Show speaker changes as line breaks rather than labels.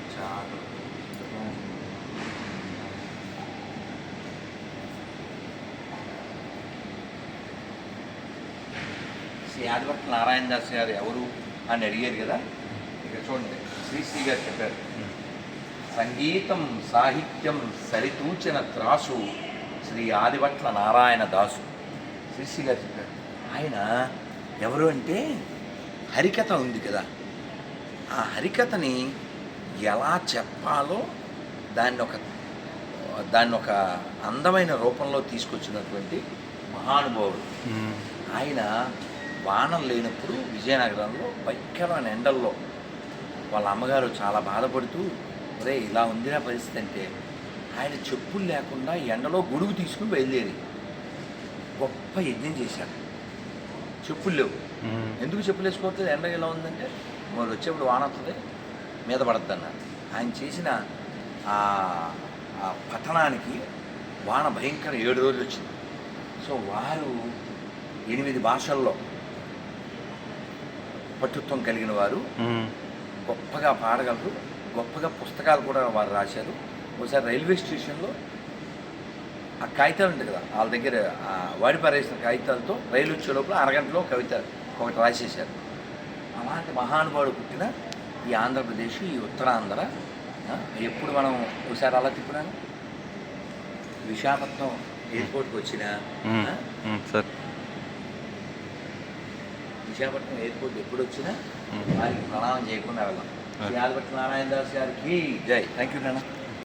ఆచార్య శ్రీ ఆదిభట్ట నారాయణ దాస్ గారు ఎవరు అని అడిగారు కదా ఇక్కడ చూడండి శ్రీశ్రీ గారు చెప్పారు సంగీతం సాహిత్యం సరితూచిన త్రాసు శ్రీ ఆదిభట్ల నారాయణ దాసు శ్రీశ్రీ గారు చెప్పారు ఆయన ఎవరు అంటే హరికథ ఉంది కదా ఆ హరికథని ఎలా చెప్పాలో దాన్ని ఒక దాన్ని ఒక అందమైన రూపంలో తీసుకొచ్చినటువంటి మహానుభావుడు. ఆయన వానం లేనప్పుడు విజయనగరంలో భయంకరమైన ఎండల్లో వాళ్ళ అమ్మగారు చాలా బాధపడుతూ ఒరే ఇలా ఉందిరా పరిస్థితి అంటే ఆయన చెప్పులు లేకుండా ఎండలో గొడుగు తీసుకుని బయలుదేరి. గొప్ప యజ్ఞం చేశారు. చెప్పులు లేవు. ఎందుకు చెప్పులు వేసుకోవట్లేదు? ఎండ ఎలా ఉందంటే మరి వచ్చేప్పుడు వాన వస్తుంది మీద పడద్దు అన్నారు ఆయన చేసిన ఆ పట్టణానికి వాన భయంకర ఏడు రోజులు వచ్చింది. సో వారు ఎనిమిది భాషల్లో పట్టుత్వం కలిగిన వారు గొప్పగా పాడగలరు గొప్పగా పుస్తకాలు కూడా వారు రాశారు. ఒకసారి రైల్వే స్టేషన్లో ఆ కాగితాలు ఉంటాయి కదా వాళ్ళ దగ్గర వాడి పారేసిన కాగితాలతో రైలు వచ్చే లోపల అరగంటలో కవిత ఒకటి రాసేశారు. అలాంటి మహానుభావుడు పుట్టిన ఈ ఆంధ్రప్రదేశ్ ఈ ఉత్తరాంధ్ర ఎప్పుడు మనం ఒకసారి అలా తిప్పినాను విశాఖపట్నం ఎయిర్పోర్ట్కి వచ్చిన
సార్.
విశాఖపట్నం ఎయిర్పోర్ట్ ఎప్పుడు వచ్చినా వారికి ప్రణామం చేయకుండా వెళ్ళాం. శ్రీ ఆదిపట్ల నారాయణ దాస్ గారికి జై. థ్యాంక్ యూ నాన్న.